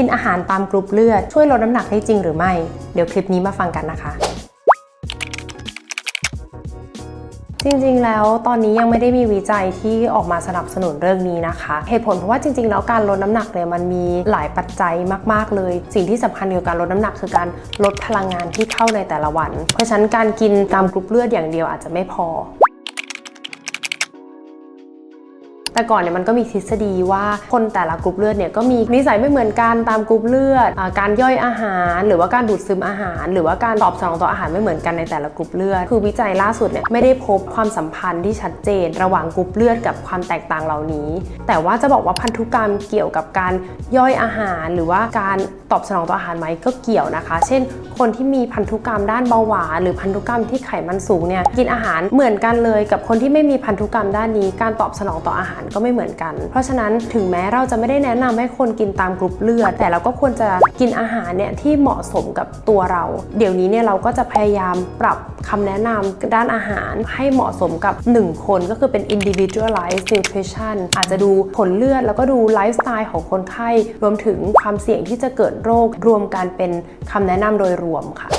กินอาหารตามกรุ๊ปเลือดช่วยลดน้ำหนักได้จริงหรือไม่ เดี๋ยวคลิปนี้มาฟังกันนะคะจริงๆ แล้วตอนนี้ยังไม่ได้มีวิจัยที่ออกมาสนับสนุนเรื่องนี้นะคะ เหตุผลเพราะว่าจริงๆ แล้วการลดน้ำหนักเนี่ยมันมีหลายปัจจัยมากๆ เลย สิ่งที่สำคัญเกี่ยวกับการลดน้ำหนักคือการลดพลังงานที่เข้าในแต่ละวัน เพราะฉะนั้นการกินตามกรุ๊ปเลือดอย่างเดียวอาจจะไม่พอ แต่ก่อนเนี่ยมันก็มีทฤษฎีว่าคนแต่ละกรุ๊ปเลือดเนี่ยก็มีนิสัยไม่เหมือนกันตามกรุ๊ปเลือดอการย่อยอาหาร หรือว่าการดูดซึมอาหาร หรือว่าการตอบสนองต่ออาหารไม่เหมือนกันในแต่ละกรุ๊ปเลือด คือวิจัยล่าสุดเนี่ยไม่ได้พบความสัมพันธ์ที่ชัดเจน ระหว่างกรุ๊ปเลือดกับความแตกต่างเหล่านี้ แต่ว่าจะบอกว่าพันธุกรรมเกี่ยวกับการย่อยอาหาร หรือว่าการตอบสนองต่ออาหารไหมก็เกี่ยวนะคะ เช่น คนที่มีพันธุกรรมด้านเบาหวานหรือพันธุกรรมที่ไขมันสูงเนี่ยกินอาหารเหมือนกันเลย กับคนที่ไม่มีพันธุกรรมด้านนี้การตอบสนองต่ออาหารก็ไม่เหมือนกัน เพราะฉะนั้นถึงแม้เราจะไม่ได้แนะนำให้คนกินตามกรุ๊ปเลือด แต่เราก็ควรจะกินอาหารเนี่ยที่เหมาะสมกับตัวเรา เดี๋ยวนี้เนี่ยเราก็จะพยายามปรับคำแนะนำด้านอาหารให้เหมาะสมกับ 1 คนก็คือเป็น individualized nutrition อาจจะดูผลเลือดแล้วก็ดูไลฟ์สไตล์ของคนไข้รวมถึงความเสี่ยงที่จะเกิดโรครวมกันเป็นคำแนะนำโดยรวมค่ะ